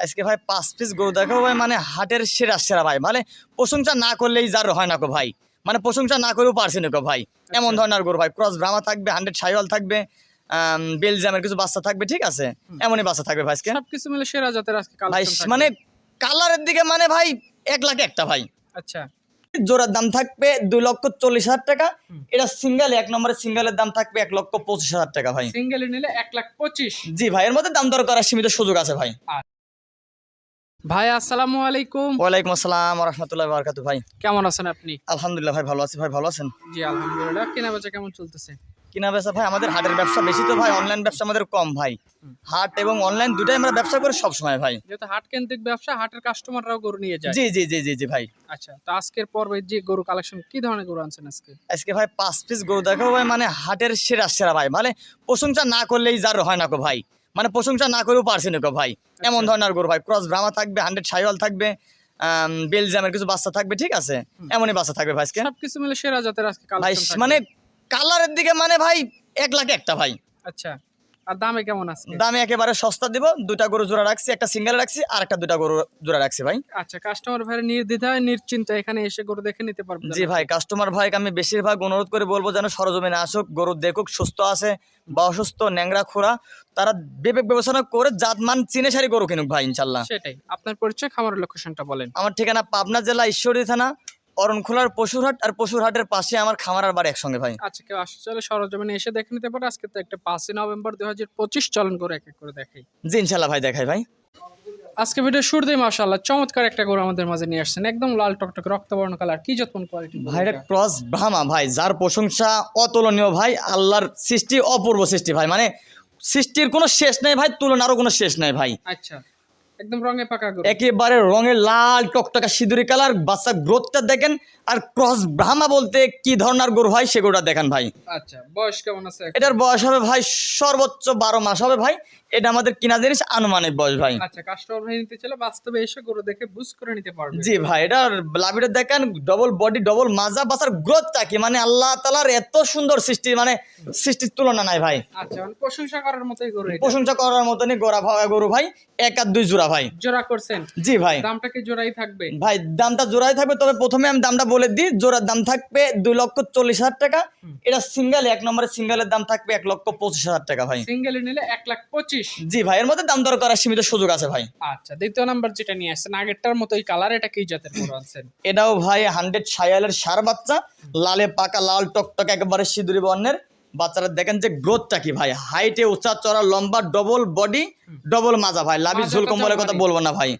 আজকে ভাই পাঁচ পিস গরু দেখো ভাই মানে হাটের সেরা সেরা ভাই। মানে প্রশংসা না করলেই যার হয় না গো ভাই। মানে প্রশংসা না করেও পারছি না গো ভাই। এমন ধরনের গরু ভাই ক্রস ব্রাহ্মা থাকবে হান্ড্রেড সাইওয়াল থাকবে বেলজিয়ামের কিছু বাচ্চা থাকবে ঠিক আছে? এমনই বাচ্চা থাকবে ভাই আজকে। সবকিছু মিলে সেরা জাতের আজকে ভাই মানে কালারের দিকে মানে ভাই এক লাখ একটা ভাই। আচ্ছা। জোড়ার দাম থাকবে দুই লক্ষ চল্লিশ হাজার টাকা। এটা সিঙ্গেল এক নম্বরের সিঙ্গেলের দাম থাকবে এক লক্ষ পঁচিশ হাজার টাকা ভাই। সিঙ্গেল নিলে এক লাখ পঁচিশ। জি ভাই এর মধ্যে দাম দর করার সীমিত সুযোগ আছে ভাই। ভাই আসসালামু আলাইকুম। ওয়ালাইকুম আসসালাম রহমতুল্লাহ বারকাতু ভাই। কেমন আছেন আপনি? আলহামদুলিল্লাহ ভাই ভালো আছি। ভাই ভালো আছেন? জি আলহামদুলিল্লাহ। কেনা বেচা কেমন চলতেছে? কিনা বেচা ভাই আমাদের হাটের ব্যবসা বেশি তো ভাই অনলাইন ব্যবসা আমাদের কম ভাই। হাট এবং অনলাইন দুটাই আমরা ব্যবসা করি সবসময় ভাই। যেহেতু হাট কেন্দ্রিক ব্যবসা হাটের কাস্টমাররাও গরু নিয়ে যায়। জি জি জি জি জি ভাই। আচ্ছা তো আজকের পর্বে যে গরু কালেকশন কি ধরনের গরু আনছেন আজকে? আজকে ভাই পাঁচ পিস গরু দেখো ভাই মানে হাটের সেরা সেরা ভাই। মানে প্রশংসা না করলেই যার হয় না গো ভাই। মানে প্রশংসা না করেও পারছে না ভাই। এমন আচ্ছা। ধরনের গরু ভাই। ক্রস ভ্রামা থাকবে হান্ড্রেড সাইওয়াল থাকবে বেলজিয়ামের কিছু বাচ্চা থাকবে ঠিক আছে? এমনই বাচ্চা থাকবে ভাই আজকে। সবকিছু মিলে সেরা জাতের আজকে ভাই মানে কালারের দিকে মানে ভাই এক লাখে একটা ভাই। আচ্ছা। আর দামে কেমন আছে দামে একেবারে সস্তা দিব। দুটা গরু জোড়া রাখছি একটা সিঙ্গেল রাখছি আর একটা দুটা গরু জোড়া রাখছি ভাই। আচ্ছা কাস্টমার ভাই নির্দ্বিধায় নিশ্চিন্তে এখানে এসে গরু দেখে নিতে পারবে জি ভাই কাস্টমার ভাইকে আমি বেশিরভাগ অনুরোধ করে বলব যেন সরজমিনে আসুক গরু দেখুক সুস্থ আছে বা অসুস্থ ন্যাংরা খোরা তারা বিবেক বিবেচনা করে জাতমান চিনে সারি গরু কিনুক ভাই ইনশাল্লাহ। সেটাই। আপনার পরিচয় খামারের লোকেশনটা বলেন। আমার ঠিকানা পাবনা জেলা ঈশ্বরী থানা অরণখোলার পশুরহাট আর পশুরহাটের পাশে আমার খামার আর বাড়ি একসঙ্গে ভাই। আচ্ছা কেউ আসতে চলে সরজমিনে এসে দেখে নিতে পারে। আজকে তো একটা পাঁচই নভেম্বর দু হাজার পঁচিশ চলন করে এক এক করে দেখাই। জি ইনশাল্লাহ ভাই দেখাই ভাই। আজকে ভিডিও শুরুতেই মাশাআল্লাহ চমৎকার একটা গরু আমাদের মাঝে নিয়ে আসছেন। একদম লাল টকটক রক্তবর্ণ কালার কি যত্ন কোয়ালিটি ভাই এটা ক্রস ব্রাহ্মা ভাই যার প্রশংসা অতুলনীয় ভাই আল্লাহর সৃষ্টি অপূর্ব সৃষ্টি ভাই। মানে সৃষ্টির কোনো শেষ নাই ভাই তুলনারও কোনো শেষ নাই ভাই। আচ্ছা। একদম রঙে পাকা গরু। একেবারে রঙে লাল টকটকা সিঁদুরি কালার বাচ্চা গ্রোথটা দেখেন আর ক্রস ব্রাহ্মা বলতে কি ধরনের গরু হয় সে গরুটা দেখেন ভাই। আচ্ছা বয়স কেমন আছে এটার বয়স হবে ভাই সর্বোচ্চ বারো মাস হবে ভাই। এটা আমাদের কিনা জিনিস আনুমানিক বয়স ভাই। আচ্ছা কাস্টমার ভাই নিতে বাস্তবে এসে গরু দেখে বুঝ করে নিতে পারবে। জি ভাই এটার লাভিটা দেখেন ডবল বডি ডবল মাজা বাসার গ্রোথটা কি? মানে আল্লাহ তালার এত সুন্দর সৃষ্টি মানে সৃষ্টির তুলনা নাই ভাই। আচ্ছা মানে প্রশংসা করার মতোই গরু প্রশংসা করার মতনই ভাই গরু ভাই এক আর দুই জোড়া ভাই। জোড়া করছেন? জি ভাই। দামটা কি জোড়াই থাকবে? ভাই দামটা জোড়াই থাকবে তবে প্রথমে আমি দামটা বলে দিই। জোড়ার দাম থাকবে দুই লক্ষ চল্লিশ হাজার টাকা। এটা সিঙ্গেল এক নম্বরের সিঙ্গেলের দাম থাকবে এক লক্ষ পঁচিশ হাজার টাকা ভাই। সিঙ্গেল নিলে এক লাখ পঁচিশ। জি ভাই এর মধ্যে দাম দর করার সীমিত সুযোগ আছে ভাই। আচ্ছা দ্বিতীয় নাম্বার যেটা নিয়ে আসছেন আগেরটার মতোই কালার এটা কি জাতের গরু আনছেন? এটাও ভাই হান্ড্রেড সায়ালের সার বাচ্চা লালে পাকা লাল টকটক একেবারে সিঁদুরি বর্ণের। বাচ্চারা দেখেন যে গ্রোথটা কি ভাই? হাইটে উঁচা চড়া লম্বা ডবল বডি ডবল মাজা ভাই। লাভি ঝুল কম্বলের কথা বলব না ভাই।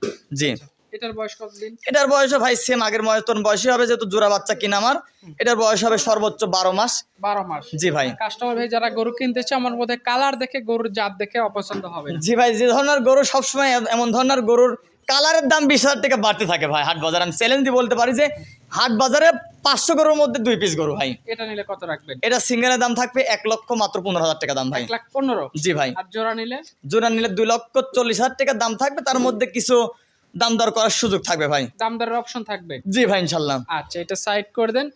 জি। এটার বয়স কতদিন এটার বয়স ভাই সেম আগের মতন বয়সই হবে যেহেতু জোড়া বাচ্চা কিনা আমার। এটার বয়স হবে সর্বোচ্চ বারো মাস। বারো মাস। জি ভাই। কাস্টমার ভাই যারা গরু কিনতেছে আমার বোধ কালার দেখে গরুর জাত দেখে অপছন্দ হবে জি ভাই যে ধরনের গরু সবসময় এমন ধরনের গরুর কালারের দাম বিশ হাজার টাকা বাড়তে থাকে ভাই। হাট বাজার আমি চ্যালেঞ্জ দিয়ে বলতে পারি যে হাট বাজারে পাঁচশো গরুর মধ্যে দুই পিস গরু ভাই। এটা নিলে কত রাখবেন? এটা সিঙ্গেলের দাম থাকবে এক লক্ষ মাত্র পনেরো হাজার টাকা দাম ভাই। এক লাখ পনেরো? জি ভাই। আর জোড়া নিলে? জোড়া নিলে দুই লক্ষ চল্লিশ হাজার টাকা দাম থাকবে তার মধ্যে কিছু দাম দর করার সুযোগ থাকবে ভাই। দাম দরের অপশন থাকবে? জি ভাই ইনশাল্লাহ। আচ্ছা এটা সাইড করে দেন।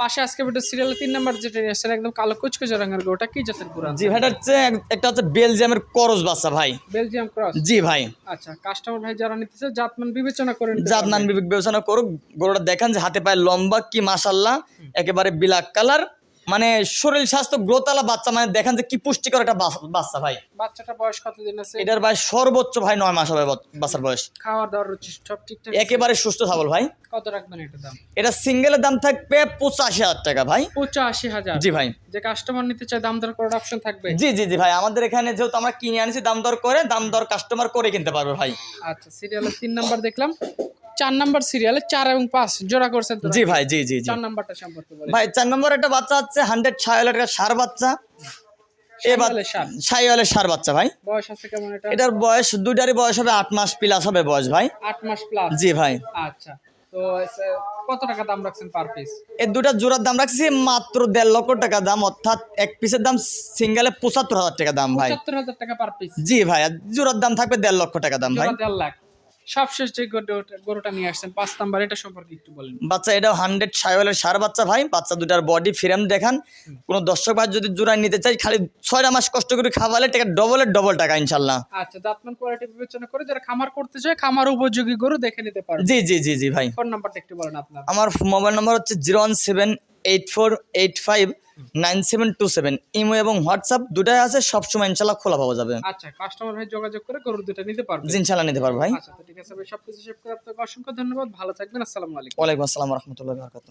পাশে আজকে ভিডিও সিরিয়ালে তিন নাম্বার যেটা নিয়ে আসছেন একদম কালো কুচকুচে রঙের ওটা কি জাতের পুরা জি ভাই এটা হচ্ছে একটা হচ্ছে বেলজিয়ামের করস বাচ্চা ভাই। Belgium cross? জি ভাই। আচ্ছা কাস্টমার ভাই যারা নিতেছে জাতমান বিবেচনা করেন নিতে জাত নান পারবে। বিবেক বিবেচনা করুক গরুটা দেখেন যে হাতে পায়ে লম্বা কি মাসাল্লাহ একেবারে ব্ল্যাক কালার মানে শরীর স্বাস্থ্য গ্রোতালা বাচ্চা মানে দেখেন যে কি পুষ্টিকর একটা বাচ্চা ভাই। বাচ্চাটা বয়স কতদিন আছে? এটার ভাই সর্বোচ্চ ভাই নয় মাস হবে বাচ্চার বয়স। খাওয়া দাওয়ার রুচি সব ঠিকঠাক একেবারে সুস্থ সবল ভাই। কত রাখবেন এটা দাম? এটা সিঙ্গেলের দাম থাকবে পঁচাশি হাজার টাকা ভাই। পঁচাশি হাজার? জি ভাই। যে কাস্টমার নিতে চায় দাম দর করার অপশন থাকবে? জি জি জি ভাই। আমাদের এখানে যেহেতু আমরা কিনে আনছি দাম দর করে দাম দর কাস্টমার করে কিনতে পারবে ভাই। আচ্ছা সিরিয়ালের তিন নাম্বার দেখলাম। চার নাম্বার সিরিয়ালে চার এবং পাঁচ। জোড়া করছেন জি ভাই জি জি চার নাম্বারটা সম্পর্কে ভাই চার নম্বর একটা বাচ্চা হচ্ছে হান্ড্রেড ছায়ালের একটা সার বাচ্চা। এ শাহিওয়ালের ষাঁড়। সার? বাচ্চা ভাই। বয়স আছে কেমন এটা? এটার বয়স দুইটারই বয়স হবে আট মাস প্লাস হবে বয়স ভাই। আট মাস প্লাস জি ভাই। আচ্ছা। তো কত টাকা দাম রাখছেন পার পিস এই দুটা জোড়ার দাম রাখছি মাত্র দেড় লক্ষ টাকা দাম অর্থাৎ এক পিসের দাম সিঙ্গেলে পঁচাত্তর হাজার টাকা দাম ভাই। পঁচাত্তর হাজার টাকা পার পিস জি ভাই আর জোড়ার দাম থাকবে দেড় লক্ষ টাকা দাম ভাই। দেড় লাখ। সবশেষ যে গরুটা- নিয়ে আসছেন পাঁচ নাম্বার এটা সম্পর্কে একটু বলেন। বাচ্চা এটাও হান্ড্রেড সাইওয়ালের সার বাচ্চা ভাই বাচ্চা দুটার বডি ফ্রেম দেখান। কোনো দর্শক ভাই যদি জোড়ায় নিতে চাই খালি ছয়টা মাস কষ্ট করে খাওয়ালে টাকা ডবলের ডবল টাকা ইনশাল্লাহ। আচ্ছা দাঁতমান কোয়ালিটি বিবেচনা করে যারা খামার করতে চায় খামার উপযোগী গরু দেখে নিতে পারবে। জি জি জি জি ভাই। ফোন নাম্বারটা একটু বলেন আপনার। আমার মোবাইল নম্বর হচ্ছে zero one seven eight four eight five nine seven two seven. Imo এবং হোয়াটসঅ্যাপ দুটাই আছে সবসময় ইনশাল্লাহ খোলা পাওয়া যাবে। আচ্ছা কাস্টমার ভাই যোগাযোগ করে গরুর দুটো নিতে পারবে? ইনশাল্লাহ নিতে পারবে ভাই। আচ্ছা ঠিক আছে ভাই সবকিছু সেভ করে আপনাকে অসংখ্য ধন্যবাদ। ভালো থাকবেন আসসালামু আলাইকুম। ওয়ালাইকুম আসসালাম রহমতুল্লাহ বরকাত